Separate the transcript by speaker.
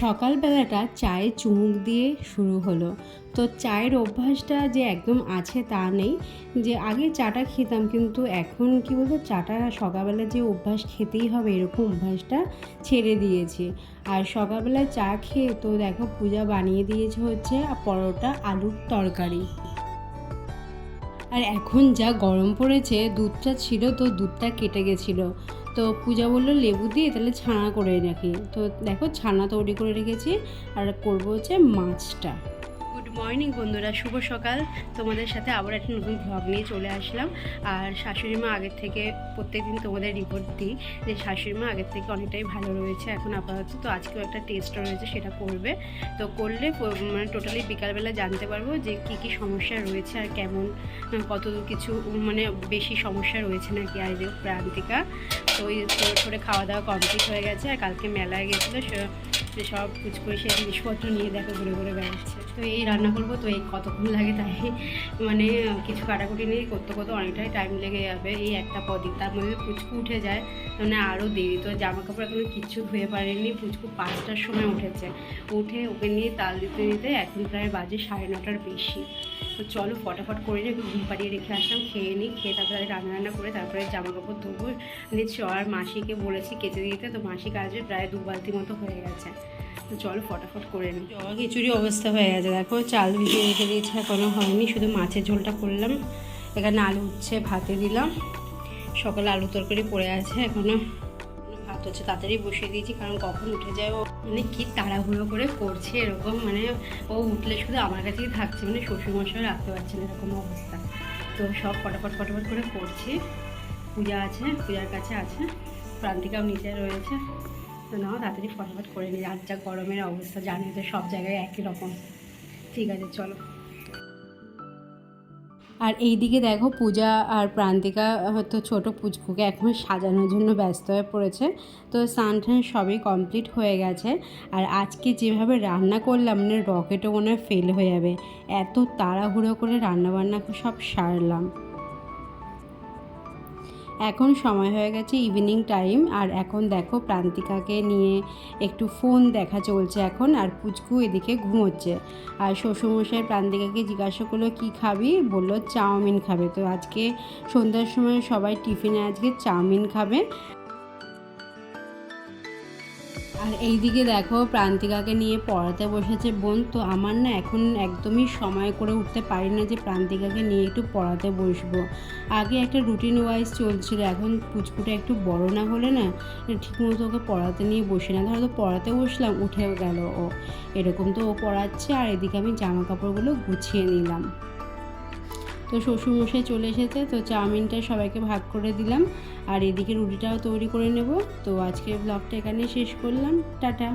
Speaker 1: সকালবেলাটা চায়ে চুমুক দিয়ে শুরু হলো। তো চায়ের অভ্যাসটা যে একদম আছে তা নেই। যে আগে চাটা খেতাম, কিন্তু এখন কি বলতো, চাটা সকালবেলা যে অভ্যাস খেতেই হবে এরকম অভ্যাসটা ছেড়ে দিয়েছি। আর সকালবেলা চা খেয়ে তো দেখো পূজা বানিয়ে দিয়েছে হচ্ছে পরোটা, আলুর তরকারি। আর এখন যা গরম পড়েছে, দুধটা ছিল তো দুধটা কেটে গেছিল। তো পূজা বলল, লেবু দিয়ে তাহলে ছানা করে রাখি। তো দেখো ছানা তৈরি করে রেখেছি, আর করব হচ্ছে মাছটা। মর্নিং বন্ধুরা। শুভ সকাল। তোমাদের সাথে আবার একটা নতুন ভ্লগ নিয়ে চলে আসলাম। আর শাশুড়ি মা আগের থেকে প্রত্যেকদিন তোমাদের রিপোর্ট দিই যে শাশুড়ি মা আগের থেকে অনেকটাই ভালো রয়েছে এখন আপাতত। তো আজকেও একটা টেস্ট রয়েছে, সেটা করবে। তো করলে মানে টোটালি বিকালবেলা জানতে পারব যে কী কী সমস্যা রয়েছে আর কেমন, কত কিছু মানে বেশি সমস্যা রয়েছে নাকি আর যে প্রান্তিকা। তো ওই করে খাওয়া দাওয়া কমপ্লিট হয়ে গেছে আর কালকে মেলায় গেছিল, সে- সব কুচকুড়ি সেই জিনিসপত্র নিয়ে দেখো, ঘুরে ঘুরে বেড়াচ্ছে। তো এই রান্না করব, তো এই কতক্ষণ লাগে তাই। মানে কিছু কাটাকুটি নিয়ে করতে করতে অনেকটাই টাইম লেগে যাবে। এই একটা পদই তার মধ্যে পুচকু উঠে যায়। মানে আরও দেরি তো জামা কাপড় এখনও কিচ্ছু ধুয়ে পারেনি। পুচকু পাঁচটার সময় উঠেছে। উঠে ওকে নিয়ে তাল দিতে দিতে এখন প্রায় বাজে সাড়ে নটার বেশি। তো চলো ফটাফট করে রেখে ঘুম পাড়িয়ে রেখে আসলাম, খেয়ে নিই, খেয়ে তারপরে রান্না রান্না করে তারপরে জামা কাপড় ধোবো নিচ্ছি আর মাসিকে বলেছি কেচে দিতে, তো মাসি কাজে প্রায় দু বালতি মতো হয়ে গেছে। তো চলো ফটাফট করে নিই। জবা খিচুড়ি অবস্থা হয়ে গেছে। দেখো চাল ভিজিয়ে রেখে দিয়েছে এখনও হয়নি, শুধু মাছের ঝোলটা করলাম। এখানে আলু উচ্ছে, ভাতে দিলাম। সকালে আলু তরকারি পড়ে আছে এখনও ভাত হচ্ছে, তাড়াতাড়ি বসিয়ে দিয়েছি, কারণ কখন উঠে যায় ও মানে কি তাড়াহুড়ো করে করছে এরকম মানে ও উঠলে শুধু আমার কাছেই থাকছে মানে শ্বশুরমশাই রাখতে পারছে না এরকম অবস্থা। তো সব ফটাফট ফটাফট করে করছি। পূজা আছে, পূজার কাছে আছে, প্রান্তিকাও নিচে রয়েছে। তো নাও, তাড়াতাড়ি ফটাফট করে নিই, আর যা গরমের অবস্থা জানি তো সব জায়গায় একই রকম। ঠিক আছে, চলো। আর এই দিকে দেখো পূজা আর প্রান্তিকা হয়তো ছোটো পুচকুকে এখন সাজানোর জন্য ব্যস্ত হয়ে পড়েছে। তো স্নান সবই কমপ্লিট হয়ে গেছে। আর আজকে যেভাবে রান্না করলাম মানে রকেটও মনে হয় ফেল হয়ে যাবে। এত তাড়াহুড়ো করে রান্নাবান্না সব সারলাম। এখন সময় হয়ে গেছে ইভিনিং টাইম আর এখন দেখো প্রান্তিকাকে নিয়ে একটু ফোন দেখা চলছে এখন, আর পুচকু এদিকে ঘুমোচ্ছে। আর শ্বশুরমশাই প্রান্তিকাকে জিজ্ঞাসা করল, কী খাবি? বলল, চাউমিন খাবে। তো আজকে সন্ধ্যার সময় সবাই টিফিনে আজকে চাউমিন খাবে। আর এইদিকে দেখো, প্রান্তিকাকে নিয়ে পড়াতে বসেছে বোন। তো আমার না এখন একদমই সময় করে উঠতে পারি না যে প্রান্তিকাকে নিয়ে একটু পড়াতে বসবো। আগে একটা রুটিন ওয়াইজ চলছিল, এখন পুচকুটা একটু বড় না হলে না ঠিকমতো ওকে পড়াতে নিয়ে বসে না। ধরো তো পড়াতে বসলাম, উঠেও গেল ও। এরকম তো ও পড়াচ্ছে, আর এদিকে আমি জামা কাপড়গুলো গুছিয়ে নিলাম। তো শ্বশুরমশাই চলে এসেছে, তো চাউমিনটা সবাইকে ভাগ করে দিলাম। আর এদিকে রুটিটাও তৈরি করে নেব। তো আজকে ব্লগটা এখানে শেষ করলাম। টাটা।